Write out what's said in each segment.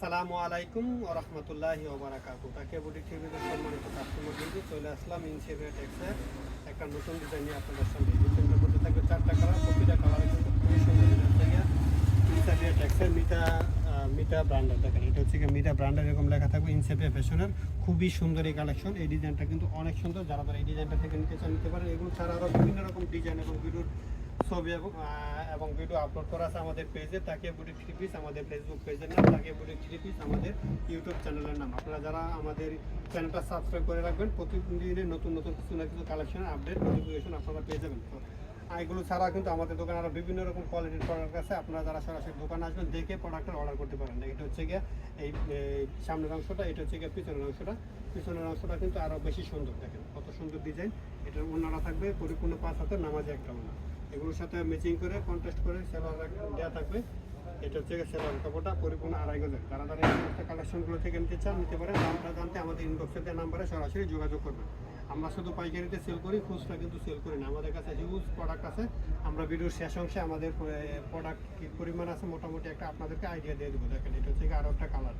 আসসালামু আলাইকুম ও রহমতুল্লাহি ওবারাকাতু তাকে বুটি টিভিতে সম্মানিত কাস্টমার কিন্তু চলে আসলাম ইনসিভিয়া টেক্সের একটা নতুন ডিজাইন নিয়ে আপনাদের সামনে। ডিজাইনের মধ্যে থাকবে চারটা কালার প্রতিটা কালার কিন্তু খুবই সুন্দর ডিজাইন থেকে ইনসিভিয়া টেক্সের মিটা মিটা ব্র্যান্ডের, দেখেন, এটা হচ্ছে মিটা ব্র্যান্ডের এরকম লেখা থাকবে ইনসিভিয়া ফ্যাশনের খুবই সুন্দর এই কালেকশন এই ডিজাইনটা কিন্তু অনেক সুন্দর। যারা তারা এই ডিজাইনটা থেকে নিতে চান, নিতে পারেন। এগুলো ছাড়া আরও বিভিন্ন রকম ডিজাইন এবং ভিডিওর ছবি এবং ভিডিও আপলোড করা আছে আমাদের পেজে তাকে বুড়ি থ্রি পিস আমাদের ফেসবুক পেজের নাম, তাকে বুড়ি থ্রি পিস আমাদের ইউটিউব চ্যানেলের নাম। আপনারা যারা আমাদের চ্যানেলটা সাবস্ক্রাইব করে রাখবেন, প্রতিদিনের নতুন নতুন কিছু না কিছু কালেকশনের আপডেট নোটিফিকেশন আপনারা পেয়ে যাবেন। তো এগুলো ছাড়া কিন্তু আমাদের দোকানে আরও বিভিন্ন রকম কোয়ালিটির প্রোডাক্ট আছে। আপনারা যারা সরাসরি দোকানে আসবেন, দেখে প্রোডাক্টের অর্ডার করতে পারেন। এটা হচ্ছে গিয়ে এই সামনের অংশটা, এটা হচ্ছে গিয়ে পিছনের অংশটা। পিছনের অংশটা কিন্তু আরও বেশি সুন্দর, দেখেন কত সুন্দর ডিজাইন এটার ওনারা থাকবে, পরিপূর্ণ পাঁচ হাতে নামাজে একটা ওনা। এগুলোর সাথে ম্যাচিং করে কন্ট্রাস্ট করে সেলার দেওয়া থাকবে। এটা হচ্ছে সেলার কাপড়টা পরিপূর্ণ আড়াই গজের। যারা তারা এই সমস্ত কালেকশনগুলো থেকে নিতে চান, নিতে পারেন। দামটা জানতে আমাদের ইনবক্সের দেওয়া নাম্বারে সরাসরি যোগাযোগ করবেন। আমরা শুধু পাইকারিতে সেল করি, খুচরা কিন্তু সেল করি না। আমাদের কাছে হিউজ প্রোডাক্ট আছে। আমরা ভিডিওর শেষ অংশে আমাদের প্রোডাক্ট কী পরিমাণ আছে, মোটামুটি একটা আপনাদেরকে আইডিয়া দিয়ে দেবো। দেখেন, এটা হচ্ছে আরও একটা কালার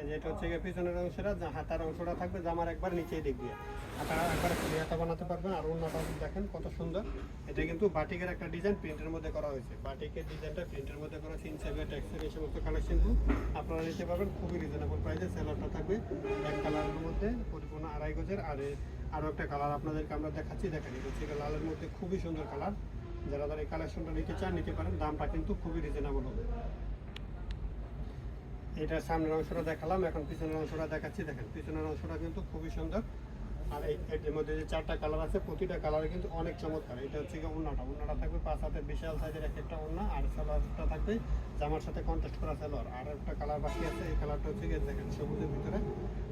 এই যে এটা হচ্ছে পিছনের অংশটা হাতার অংশটা থাকবে, জামার একবার নিচেই হাতা একবার ফুলি হাতা বানাতে পারবেন, আর অন্যটা দেখেন কত সুন্দর। এটা কিন্তু বাটিকের একটা ডিজাইন প্রিন্টের মধ্যে করা হয়েছে। বাটিকের ডিজাইনটা প্রিন্টের মধ্যে করা সিন সেভে ট্যাক্সের এই সমস্ত কালেকশনগুলো আপনারা নিতে পারবেন, খুবই রিজনেবল প্রাইসে সেলারটা থাকবে। এক কালারের মধ্যে পরিপূর্ণ আড়াই গজের, আর আরও একটা কালার আপনাদেরকে আমরা দেখাচ্ছি, দেখেন হচ্ছে লালের মধ্যে খুবই সুন্দর কালার যারা যারা এই কালেকশনটা নিতে চান, নিতে পারেন, দামটা কিন্তু খুবই রিজনেবল হবে। এটা সামনের অংশটা দেখালাম, এখন পিছনের অংশটা দেখাচ্ছি, দেখেন, পিছনের অংশটা কিন্তু খুবই সুন্দর। আর এই এর মধ্যে যে চারটা কালার আছে, প্রতিটা কালারে কিন্তু অনেক চমৎকার। এটা হচ্ছে গিয়ে ওন্নাটা। ওন্নাটা থাকবে পাঁচ হাতের বিশাল সাইজের এক একটা ওন্না, আর সালোয়ারটা থাকবে জামার সাথে কন্ট্রাস্ট করা সালোয়ার। আর একটা কালার বাকি আছে, এই কালারটা হচ্ছে গিয়ে দেখেন সবুজের ভিতরে।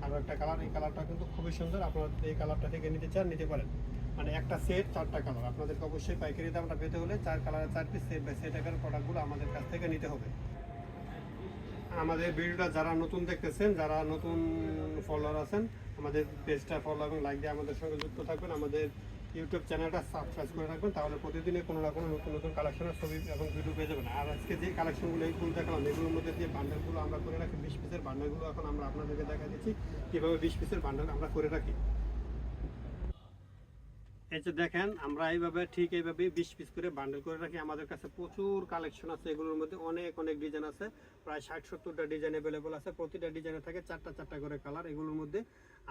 আর একটা কালার, এই কালারটা কিন্তু খুবই সুন্দর। আপনারা এই কালারটা থেকে নিতে চান, নিতে পারেন। মানে একটা সেট চারটা কালার। আপনাদেরকে অবশ্যই পাইকারি দামটা পেতে হলে চার কালারের চার পিস সেট বাই সেট আকারের প্রোডাক্টগুলো আমাদের কাছ থেকে নিতে হবে। আমাদের ভিডিওটা যারা নতুন দেখতেছেন, যারা নতুন ফলোয়ার আছেন, আমাদের পেজটা ফলো এবং লাইক দিয়ে আমাদের সঙ্গে যুক্ত থাকবেন, আমাদের ইউটিউব চ্যানেলটা সাবস্ক্রাইব করে রাখবেন, তাহলে প্রতিদিনে কোনো না কোনো নতুন নতুন কালেকশনের ছবি এবং ভিডিও পেয়ে যাবেন। আর আজকে যে কালেকশনগুলো এইগুলো দেখালাম, এগুলোর মধ্যে যে বান্ডেলগুলো আমরা করে রাখি, বিশ পিসের বান্ডেলগুলো এখন আমরা আপনাদেরকে দেখা দিচ্ছি, কীভাবে বিশ পিসের বান্ডেল আমরা করে রাখি। এই যে দেখেন, আমরা এইভাবে ঠিক এইভাবে বিশ পিস করে বান্ডেল করে রাখি। আমাদের কাছে প্রচুর কালেকশন আছে, এগুলোর মধ্যে অনেক অনেক ডিজাইন আছে। প্রায় ষাট, সত্তরটা ডিজাইন অ্যাভেলেবল আছে। প্রতিটা ডিজাইনে থাকে চারটা চারটা করে কালার এগুলোর মধ্যে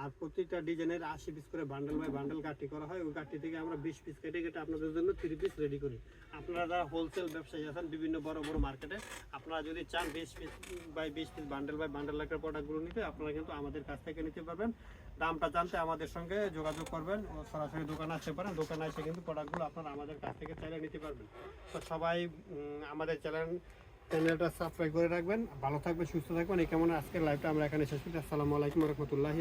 আর প্রতিটা ডিজাইনের আশি পিস করে বান্ডেল বাই বান্ডেল কাটি করা হয়। ওই কাটি থেকে আমরা বিশ পিস কেটে কেটে আপনাদের জন্য থ্রি পিস রেডি করি। আপনারা যারা হোলসেল ব্যবসায়ী আছেন, বিভিন্ন বড় বড় মার্কেটে আপনারা যদি চান বিশ পিস বাই বিশ পিস বান্ডেল বাই বান্ডেল একটা প্রোডাক্টগুলো নিতে, আপনারা কিন্তু আমাদের কাছ থেকে নিতে পারবেন। দামটা জানতে আমাদের সঙ্গে যোগাযোগ করবেন ও সরাসরি দোকানে আসতে পারেন। দোকানে এসে কিন্তু প্রোডাক্টগুলো আপনারা আমাদের কাছ থেকে চাইলে নিতে পারবেন। তো সবাই আমাদের চ্যানেল চ্যানেলটা সাবস্ক্রাইব করে রাখবেন। ভালো থাকবেন, সুস্থ থাকবেন। এই কেমন আজকের লাইভটা আমরা এখানে শেষ করছি। আসসালামু আলাইকুম রহমতুল্লাহি